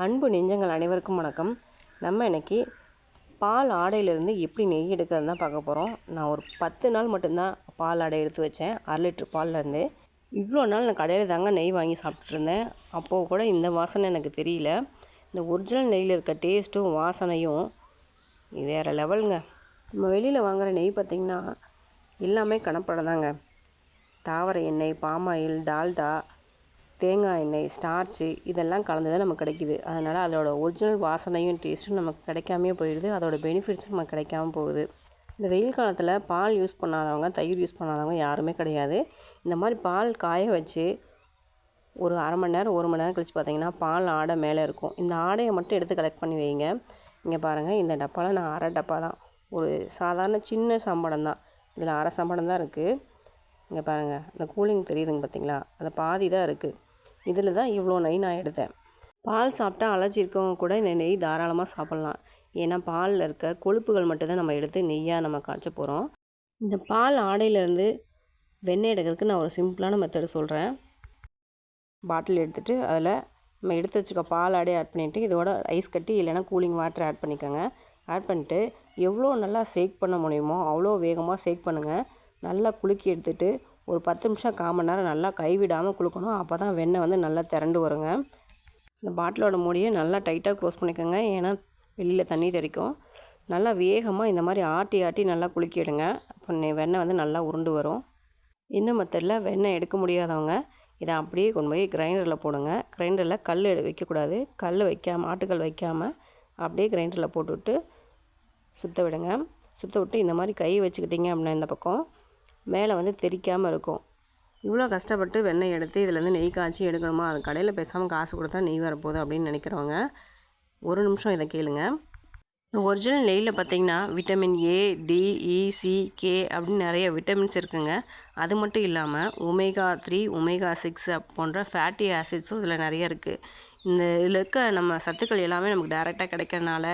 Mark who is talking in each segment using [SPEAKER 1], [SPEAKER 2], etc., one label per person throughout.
[SPEAKER 1] அன்பு நெஞ்சங்கள் அனைவருக்கும் வணக்கம். நம்ம இன்றைக்கி பால் ஆடையிலேருந்து எப்படி நெய் எடுக்கிறது தான் பார்க்க போகிறோம் நான் ஒரு பத்து நாள் மட்டும்தான் பால் ஆடை எடுத்து வச்சேன். அரை லிட்ரு பால்லேருந்து. இவ்வளோ நாள் நான் கடையில் தாங்க நெய் வாங்கி சாப்பிட்ருந்தேன் அப்போது கூட இந்த வாசனை எனக்கு தெரியல. இந்த ஒரிஜினல் நெய்யில் இருக்க டேஸ்ட்டும் வாசனையும் வேறு லெவலுங்க. நம்ம வெளியில் வாங்குகிற நெய் பார்த்திங்கன்னா எல்லாமே கணப்படம் தாங்க. தாவர எண்ணெய் பாமாயில் டால்டா தேங்காய் எண்ணெய் ஸ்டார்ச்சு இதெல்லாம் கலந்து தான் நமக்கு கிடைக்குது. அதனால் அதோட ஒரிஜினல் வாசனையும் டேஸ்ட்டும் நமக்கு கிடைக்காமே போயிடுது. அதோட பெனிஃபிட்ஸும் நமக்கு கிடைக்காம போகுது. இந்த வெயில் காலத்தில் பால் யூஸ் பண்ணாதவங்க தயிர் யூஸ் பண்ணாதவங்க யாருமே கிடையாது. இந்த மாதிரி பால் காய வச்சு ஒரு அரை மணி நேரம் ஒரு மணி நேரம் கழித்து பார்த்தீங்கன்னா பால் ஆடை மேலே இருக்கும். இந்த ஆடையை மட்டும் எடுத்து கலெக்ட் பண்ணி வைங்க. இங்கே பாருங்கள் இந்த டப்பாவில் நான் அரை டப்பா தான். ஒரு சாதாரண சின்ன சம்படம் தான். இதில் அரை சம்படம் தான் இருக்குது இங்கே பாருங்கள் இந்த கூலிங் தெரியுதுங்க பார்த்தீங்களா அந்த பாதி தான் இருக்குது இதில் தான் இவ்வளோ நெய் நான் எடுத்தேன் பால் சாப்பிட்டா அலர்ஜி இருக்கவங்க கூட இந்த நெய் தாராளமாக சாப்பிட்லாம். ஏன்னா பாலில் இருக்க கொழுப்புகள் மட்டும்தான் நம்ம எடுத்து நெய்யாக நம்ம காய்ச்ச போகிறோம் இந்த பால் ஆடையிலேருந்து வெண்ணெய் எடுக்கிறதுக்கு நான் ஒரு சிம்பிளான மெத்தடு சொல்கிறேன் பாட்டில் எடுத்துகிட்டு அதில் நம்ம எடுத்து வச்சுக்க பால் ஆடை ஆட் பண்ணிவிட்டு இதோட ஐஸ் கட்டி இல்லைன்னா கூலிங் வாட்டர் ஆட் பண்ணிக்கோங்க. ஆட் பண்ணிட்டு எவ்வளோ நல்லா சேக் பண்ண முடியுமோ அவ்வளோ வேகமாக சேக் பண்ணுங்கள் நல்லா குலுக்கி எடுத்துகிட்டு ஒரு பத்து நிமிஷம் காமன் நேரம் நல்லா கைவிடாமல் குளுக்கணும் அப்போ தான் வெண்ணெய் வந்து நல்லா திரண்டு வருங்க. இந்த பாட்டிலோட மூடியை நல்லா டைட்டாக க்ளோஸ் பண்ணிக்கோங்க. ஏன்னா வெளியில் தண்ணி தெறிக்கும். நல்லா வேகமாக இந்த மாதிரி ஆட்டி ஆட்டி நல்லா குளிக்கிடுங்க அப்போ வெண்ணெய் வந்து நல்லா உருண்டு வரும். இந்த மெத்தடில் வெண்ணெய் எடுக்க முடியாதவங்க இதை அப்படியே கொண்டு போய் கிரைண்டரில் போடுங்க. கிரைண்டரில் கல் வைக்கக்கூடாது. கல் வைக்காமல் ஆட்டுக்கல் வைக்காமல் அப்படியே கிரைண்டரில் போட்டுவிட்டு சுற்ற விடுங்க. சுற்ற விட்டு இந்த மாதிரி கை வச்சுக்கிட்டிங்க அப்படின்னா இந்த பக்கம் மேலே வந்து தெரிக்காமல் இருக்கும். இவ்வளோ கஷ்டப்பட்டு வெண்ணெய் எடுத்து இதுலேருந்து நெய் காய்ச்சி எடுக்கணுமா? அது கடையில் பேசாமல் காசு கொடுத்தா நெய் வரப்போகுது அப்படின்னு நினைக்கிறவங்க ஒரு நிமிஷம் இதை கேளுங்க. ஒரிஜினல் நெய்யில் பார்த்தீங்கன்னா vitamin A D E C K அப்படின்னு நிறைய விட்டமின்ஸ் இருக்குங்க. அது மட்டும் இல்லாமல் ஒமேகா த்ரீ ஒமேகா சிக்ஸ் போன்ற ஃபேட்டி ஆசிட்ஸும் இதில் நிறைய இருக்குது. இந்த இதில் இருக்க நம்ம சத்துக்கள் எல்லாமே நமக்கு டைரெக்டாக கிடைக்கிறனால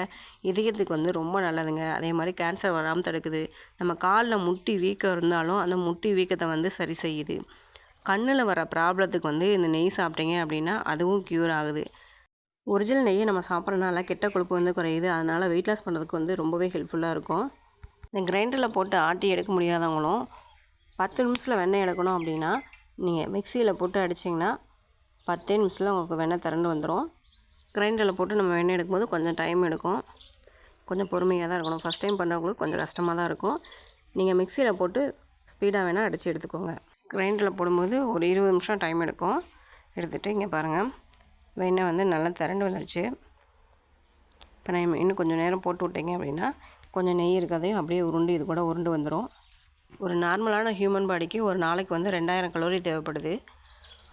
[SPEAKER 1] இதயத்துக்கு வந்து ரொம்ப நல்லதுங்க. அதே மாதிரி கேன்சர் வராமல் தடுக்குது. நம்ம காலில் முட்டி வீக்கம் இருந்தாலும் அந்த முட்டி வீக்கத்தை வந்து சரி செய்யுது. கண்ணில் வர ப்ராப்ளத்துக்கு வந்து இந்த நெய் சாப்பிட்டீங்க அப்படின்னா அதுவும் க்யூர் ஆகுது. ஒரிஜினல் நெய்யை நம்ம சாப்பிட்றதுனால கெட்ட கொழுப்பு வந்து குறையுது. அதனால் வெயிட் லாஸ் பண்ணுறதுக்கு வந்து ரொம்பவே ஹெல்ப்ஃபுல்லாக இருக்கும். இந்த கிரைண்டரில் போட்டு ஆட்டி எடுக்க முடியாதவங்களும் பத்து நிமிஷத்தில் வெண்ணெய் எடுக்கணும் அப்படின்னா நீங்கள் மிக்சியில் போட்டு அடிச்சிங்கன்னா பத்தே நிமிஷத்தில் உங்களுக்கு வெண்ணெய் திரண்டு வந்துடும் கிரைண்டரில் போட்டு நம்ம வெண்ணெய் எடுக்கும்போது கொஞ்சம் டைம் எடுக்கும். கொஞ்சம் பொறுமையாக தான் இருக்கணும். ஃபஸ்ட் டைம் பண்ணுறவங்களுக்கு கொஞ்சம் கஷ்டமாக தான் இருக்கும். நீங்கள் மிக்சியில் போட்டு ஸ்பீடாக வேணால் அடித்து எடுத்துக்கோங்க. கிரைண்டரில் போடும்போது ஒரு இருபது நிமிஷம் டைம் எடுக்கும். எடுத்துகிட்டு இங்கே பாருங்கள் வெண்ணெய் வந்து நல்லா திரண்டு வந்துடுச்சு இப்போ நான் இன்னும் கொஞ்சம் நேரம் போட்டு விட்டீங்க அப்படின்னா கொஞ்சம் நெய் இருக்கிறதையும் அப்படியே உருண்டு இது கூட உருண்டு வந்துடும் ஒரு நார்மலான ஹியூமன் பாடிக்கு ஒரு நாளைக்கு வந்து ரெண்டாயிரம் கலோரி தேவைப்படுது.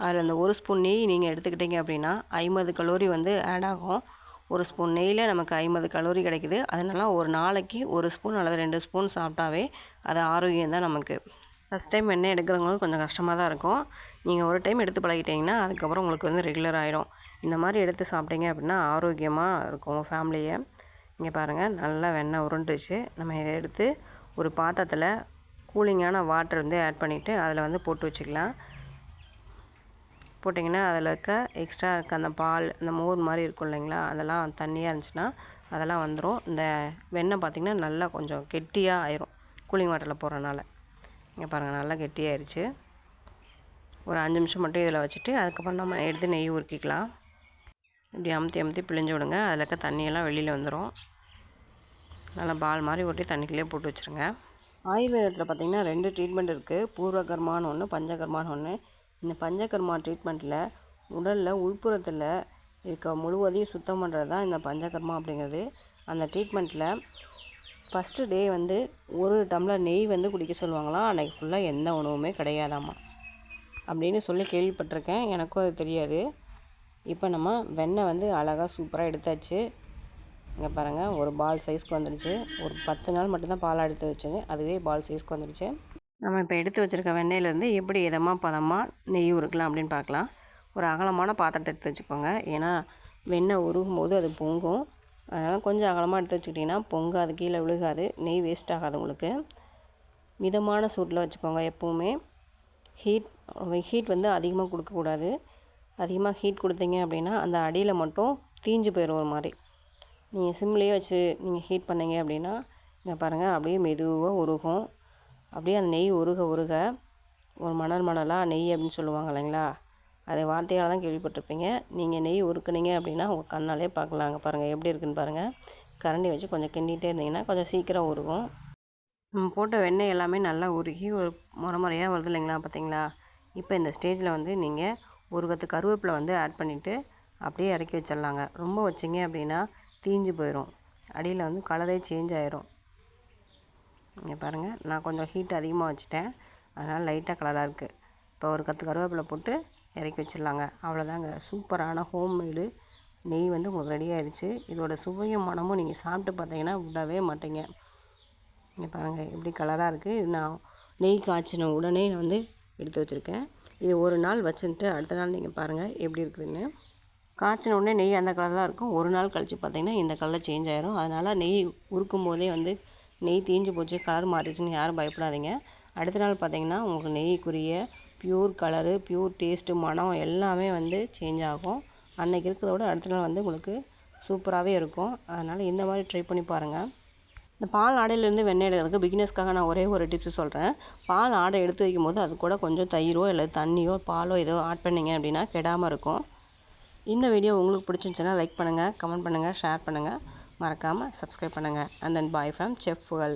[SPEAKER 1] அதில் அந்த ஒரு ஸ்பூன் நெய் நீங்கள் எடுத்துக்கிட்டிங்க அப்படின்னா ஐம்பது கலோரி வந்து ஆட் ஆகும். ஒரு ஸ்பூன் நெய்யில் நமக்கு ஐம்பது கலோரி கிடைக்குது. அதனால ஒரு நாளைக்கு ஒரு ஸ்பூன் அல்லது ரெண்டு ஸ்பூன் சாப்பிட்டாவே அது ஆரோக்கியம் தான் நமக்கு. ஃபஸ்ட் டைம் எண்ணெய் எடுக்கிறவங்களுக்கு கொஞ்சம் கஷ்டமாக தான் இருக்கும். நீங்கள் ஒரு டைம் எடுத்து பழகிட்டிங்கன்னா அதுக்கப்புறம் உங்களுக்கு வந்து ரெகுலர் ஆகிடும் இந்த மாதிரி எடுத்து சாப்பிட்டீங்க அப்படின்னா ஆரோக்கியமாக இருக்கும் ஃபேமிலியை இங்கே பாருங்கள் நல்லா வெண்ணெய் உருண்டுச்சு நம்ம இதை எடுத்து ஒரு பாத்திரத்தில் கூலிங்கான வாட்டர் வந்து ஆட் பண்ணிவிட்டு அதில் வந்து போட்டு வச்சுக்கலாம். போட்டிங்கன்னா அதில் இருக்க எக்ஸ்ட்ரா இருக்க அந்த பால் அந்த மோர் மாதிரி இருக்கும் இல்லைங்களா? அதெல்லாம் தண்ணியாக இருந்துச்சுன்னா அதெல்லாம் வந்துடும் இந்த வெண்ணெய் பார்த்திங்கன்னா நல்லா கொஞ்சம் கெட்டியாக ஆயிரும் கூலிங் வாட்டரில் போடுறனால இங்கே பாருங்கள் நல்லா கெட்டியாயிருச்சு. ஒரு அஞ்சு நிமிஷம் மட்டும் இதில் வச்சுட்டு அதுக்கப்புறம் நம்ம எடுத்து நெய் உருக்கிக்கலாம். இப்படி அமுத்தி அமுத்தி பிழிஞ்சு விடுங்க. அதில் இருக்க தண்ணியெல்லாம் வெளியில் வந்துடும் நல்லா பால் மாதிரி ஒட்டி தண்ணிக்குள்ளேயே போட்டு வச்சுருங்க. ஆயுர்வேதத்தில் பார்த்திங்கன்னா ரெண்டு ட்ரீட்மெண்ட் இருக்குது பூர்வகர்மான்னு ஒன்று பஞ்சகர்மான்னு ஒன்று இந்த பஞ்சகர்மா ட்ரீட்மெண்ட்டில் உடலில் உள்புறத்தில் இருக்க முழுவதையும் சுத்தம் பண்ணுறது தான் இந்த பஞ்சகர்மா அப்படிங்கிறது. அந்த ட்ரீட்மெண்ட்டில் ஃபஸ்ட்டு டே வந்து ஒரு டம்ளர் நெய் வந்து குடிக்க சொல்லுவாங்களாம். அன்றைக்கி ஃபுல்லாக எந்த உணவுமே கிடையாதாம்மா. அப்படின்னு சொல்லி கேள்விப்பட்டிருக்கேன். எனக்கும் அது தெரியாது. இப்போ நம்ம வெண்ணெய் வந்து அழகாக சூப்பராக எடுத்தாச்சு. இங்கே பாருங்கள் ஒரு பால் சைஸ்க்கு வந்துடுச்சு. ஒரு பத்து நாள் மட்டும்தான் பால் எடுத்து வச்சது அதுவே பால் சைஸ்க்கு வந்துடுச்சு. நம்ம இப்போ எடுத்து வச்சுருக்க வெண்ணெயிலேருந்து எப்படி இதமாக பதமாக நெய் உருக்கலாம் அப்படின்னு பார்க்கலாம். ஒரு அகலமான பாத்திரத்தை எடுத்து வச்சுக்கோங்க. ஏன்னா வெண்ணெய் உருகும் போது அது பொங்கும். அதனால் கொஞ்சம் அகலமாக எடுத்து வச்சுக்கிட்டிங்கன்னா பொங்காது கீழே விழுகாது நெய் வேஸ்ட் ஆகாது உங்களுக்கு. மிதமான சூட்டில் வச்சுக்கோங்க எப்போவுமே. ஹீட் ஹீட் வந்து அதிகமாக கொடுக்கக்கூடாது. அதிகமாக ஹீட் கொடுத்தீங்க அப்படின்னா அந்த அடியில் மட்டும் தீஞ்சு போயிடும் ஒரு மாதிரி. நீங்கள் சிம்லேயே வச்சு நீங்கள் ஹீட் பண்ணீங்க அப்படின்னா இங்கே பாருங்கள் அப்படியே மெதுவாக உருகும். அப்படியே அந்த நெய் உருக உருக ஒரு மணல் மணலாக நெய் அப்படின்னு சொல்லுவாங்க இல்லைங்களா? அது வார்த்தையால் தான் கேள்விப்பட்டிருப்பீங்க. நீங்கள் நெய் உருக்குனீங்க அப்படின்னா உங்கள் கண்ணாலே பார்க்கலாங்க பாருங்கள் எப்படி இருக்குன்னு பாருங்கள் கரண்டி வச்சு கொஞ்சம் கிண்டிகிட்டே இருந்தீங்கன்னா கொஞ்சம் சீக்கிரம் உருகும். நம்ம போட்ட வெண்ணெய் எல்லாமே நல்லா உருகி ஒரு முறை முறையாக வருது இல்லைங்களா பார்த்தீங்களா? இப்போ இந்த ஸ்டேஜில் வந்து நீங்கள் ஒரு கத்து கருவேப்பிலை வந்து ஆட் பண்ணிவிட்டு அப்படியே இறக்கி வச்சிடலாங்க. ரொம்ப வச்சிங்க அப்படின்னா தீஞ்சு போயிடும் அடியில் வந்து கலரே சேஞ்ச் ஆயிரும். இங்கே பாருங்கள் நான் கொஞ்சம் ஹீட் அதிகமாக வச்சுட்டேன். அதனால் லைட்டாக கலராக இருக்குது இப்போ ஒரு கத்து கருவேப்பிலை போட்டு இறக்கி வச்சிடலாங்க. அவ்வளோதாங்க சூப்பரான ஹோம்மேடு நெய் வந்து உங்களுக்கு ரெடி ஆயிடுச்சு. இதோட சுவையும் மனமும் நீங்கள் சாப்பிட்டு பார்த்தீங்கன்னா விடவே மாட்டீங்க. இங்கே பாருங்கள் எப்படி கலராக இருக்குது இது நான் நெய் காய்ச்சின உடனே நான் வந்து எடுத்து வச்சுருக்கேன். இது ஒரு நாள் வச்சுட்டு அடுத்த நாள் நீங்கள் பாருங்கள் எப்படி இருக்குதுன்னு. காய்ச்சின உடனே நெய் அந்த கலர் தான் இருக்கும். ஒரு நாள் கழித்து பார்த்தீங்கன்னா இந்த கலர் சேஞ்ச் ஆயிரும். அதனால் நெய் உருக்கும் போதே வந்து நெய் தீஞ்சு போச்சு கலர் மாறிடுச்சுன்னு யாரும் பயப்படாதீங்க. அடுத்த நாள் பார்த்தீங்கன்னா உங்களுக்கு நெய்க்குரிய ப்யூர் கலரு ப்யூர் டேஸ்ட்டு மனம் எல்லாமே வந்து சேஞ்ச் ஆகும். அன்றைக்கி இருக்கிறத விட அடுத்த நாள் வந்து உங்களுக்கு சூப்பராகவே இருக்கும். அதனால் இந்த மாதிரி ட்ரை பண்ணி பாருங்கள் இந்த பால் ஆடையிலேருந்து வெண்ணெய் எடுக்கிறதுக்கு பிகினர்ஸ்க்காக நான் ஒரே ஒரு டிப்ஸ் சொல்கிறேன் பால் ஆடை எடுத்து வைக்கும்போது அது கூட கொஞ்சம் தயிரோ இல்லை தண்ணியோ பாலோ ஏதோ ஆட் பண்ணிங்க அப்படின்னா கெடாமல் இருக்கும். இந்த வீடியோ உங்களுக்கு பிடிச்சிருந்துச்சுன்னா லைக் பண்ணுங்கள் கமெண்ட் பண்ணுங்கள் ஷேர் பண்ணுங்கள் மறக்காமல் சப்ஸ்கிரைப் பண்ணுங்கள் அண்ட் தென் பாய் ஃப்ரம் செஃப்கள்